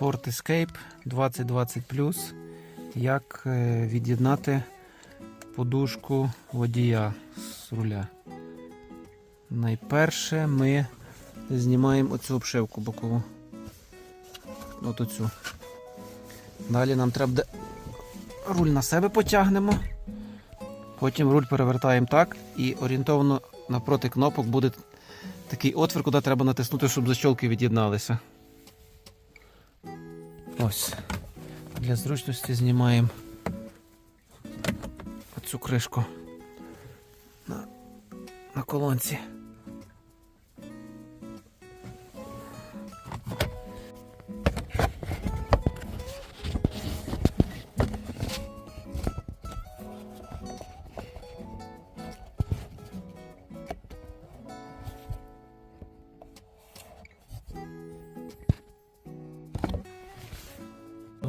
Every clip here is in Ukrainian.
Ford Escape 2020 Як е, від'єднати подушку водія з руля. Найперше ми знімаємо оцю обшивку бокову. От оцю. Далі нам треба руль на себе потягнемо. Потім руль перевертаємо так і орієнтовно навпроти кнопок буде такий отвір, куди треба натиснути, щоб защолки від'єдналися. Ось. Для зручності знімаємо оцю кришку на, на колонці.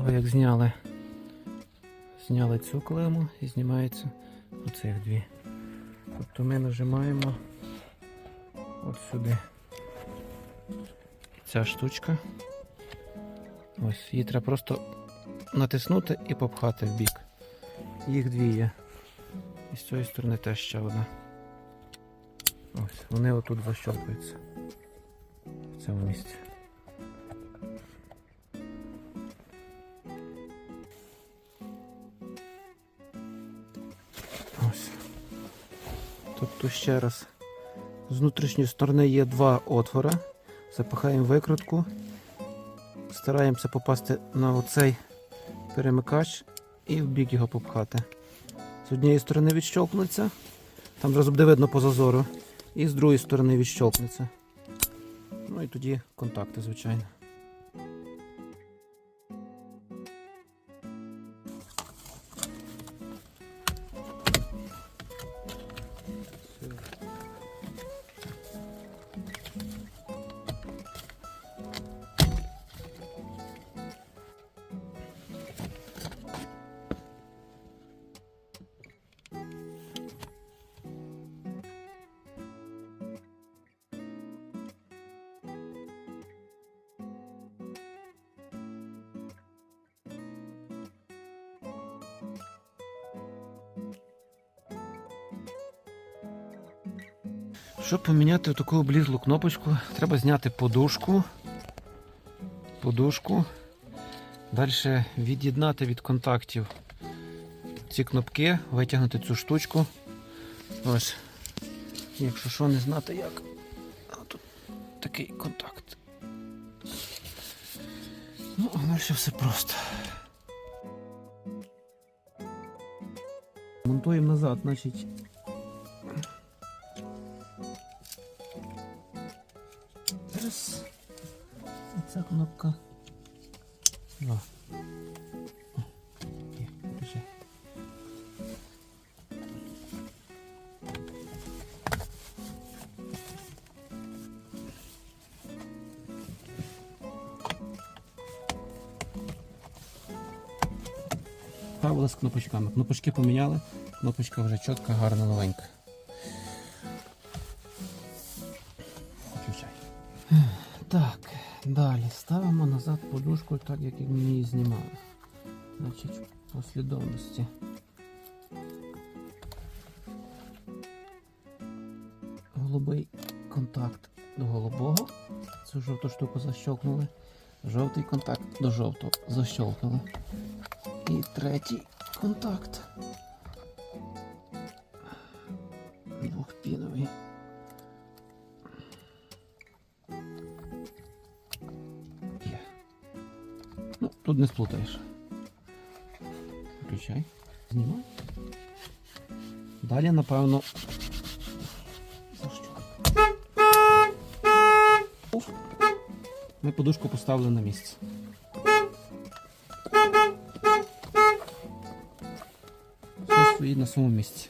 Того, як зняли, зняли цю клему і знімається оцих дві. Тобто ми нажимаємо от сюди. Ця штучка. Ось, її треба просто натиснути і попхати в бік. Їх дві є. І з цієї сторони теж ще одна. Ось, вони отут защолкуються. В цьому місці. Тобто ще раз. З внутрішньої сторони є два отвори. Запихаємо викрутку. Стараємося попасти на оцей перемикач і в бік його попхати. З однієї сторони відщолкнеться, там зразу буде видно по зазору, і з другої сторони відщолкнеться. Ну і тоді контакти, звичайно. Щоб поміняти таку облізлу кнопочку, треба зняти подушку. Подушку. Далі від'єднати від контактів ці кнопки, витягнути цю штучку. Ось. Якщо що не знати як. А тут такий контакт. Ну, далі все просто. Монтуємо назад, значить. Раз. І ця кнопка. О, Є. Правила з кнопочками. Кнопочки поміняли, кнопочка вже чітка, гарна, новенька. Так, далі ставимо назад подушку, так як ми її знімали. Значить, послідовності. Голубий контакт до голубого. Цю жовту штуку защелкнули. Жовтий контакт до жовтого защелкнули. І третій контакт. Тут не сплутаєш. Включай. Знімай. Далі, напевно. Ми подушку поставили на місце. Все стоїть на своєму місці.